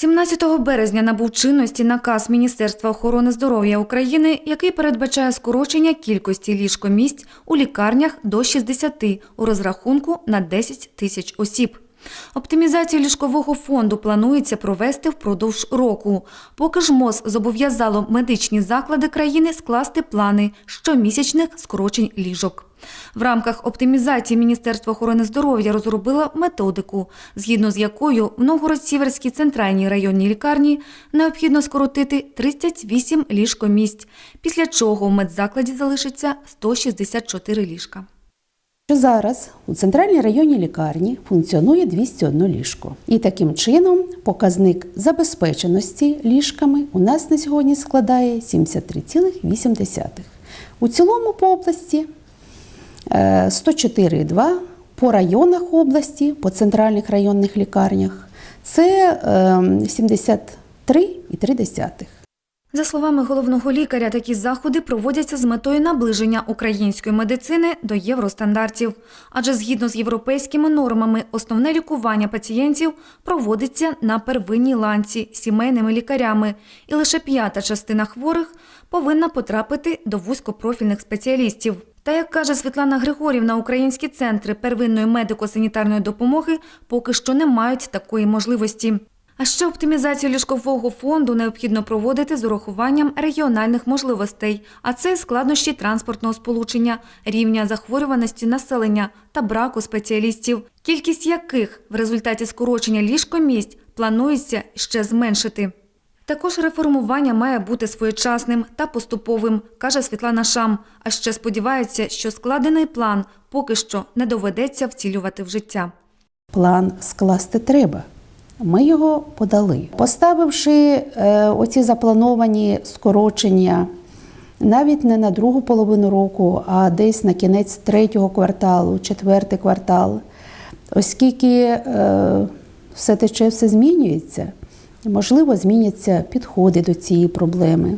17 березня набув чинності наказ Міністерства охорони здоров'я України, який передбачає скорочення кількості ліжкомісць у лікарнях до 60 у розрахунку на 10 тисяч осіб. Оптимізацію ліжкового фонду планується провести впродовж року. Поки ж МОЗ зобов'язало медичні заклади країни скласти плани щомісячних скорочень ліжок. В рамках оптимізації Міністерство охорони здоров'я розробило методику, згідно з якою в Новгород-Сіверській центральній районній лікарні необхідно скоротити 38 ліжкомісць, після чого в медзакладі залишиться 164 ліжка. Що зараз у центральній районній лікарні функціонує 201 ліжко. І таким чином показник забезпеченості ліжками у нас на сьогодні складає 73,8. У цілому по області е, 104,2, по районах області, по центральних районних лікарнях це е, 73,3. За словами головного лікаря, такі заходи проводяться з метою наближення української медицини до євростандартів. Адже згідно з європейськими нормами, основне лікування пацієнтів проводиться на первинній ланці сімейними лікарями, і лише п'ята частина хворих повинна потрапити до вузькопрофільних спеціалістів. Та як каже Світлана Григорівна, українські центри первинної медико-санітарної допомоги поки що не мають такої можливості. А ще оптимізацію ліжкового фонду необхідно проводити з урахуванням регіональних можливостей, а це складнощі транспортного сполучення, рівня захворюваності населення та браку спеціалістів, кількість яких в результаті скорочення ліжкомісць планується ще зменшити. Також реформування має бути своєчасним та поступовим, каже Світлана Шам. А ще сподівається, що складений план поки що не доведеться втілювати в життя. План скласти треба. Ми його подали, поставивши е, оці заплановані скорочення навіть не на другу половину року, а десь на кінець третього кварталу, четвертий квартал. Оскільки е, все тече, все змінюється, можливо, зміняться підходи до цієї проблеми.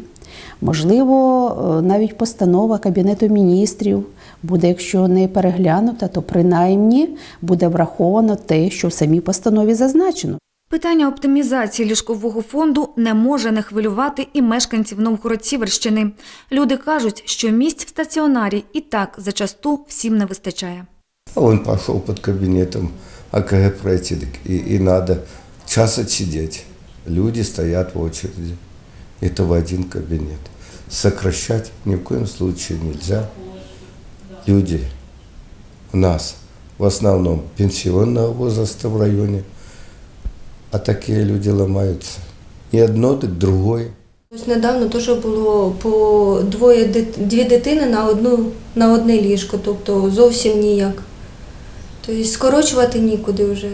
Можливо, е, навіть постанова Кабінету міністрів буде, якщо не переглянута, то принаймні буде враховано те, що в самій постанові зазначено. Питання оптимізації ліжкового фонду не може не хвилювати і мешканців Новгород-Сіверщини. Люди кажуть, що місць в стаціонарі і так зачасту всім не вистачає. А Он пошел под кабинетом АКГ пройти, и, и надо час отсидеть. Люди стоят в очереди. Это в один кабинет. Сокращать ни в коем случае нельзя. Люди у нас в основном пенсионного возраста в районе, а такі люди ламаються. І одно, і друге. Ось недавно теж було по двоє дві дитини на одну на одне ліжко, тобто зовсім ніяк. Тобто скорочувати нікуди вже.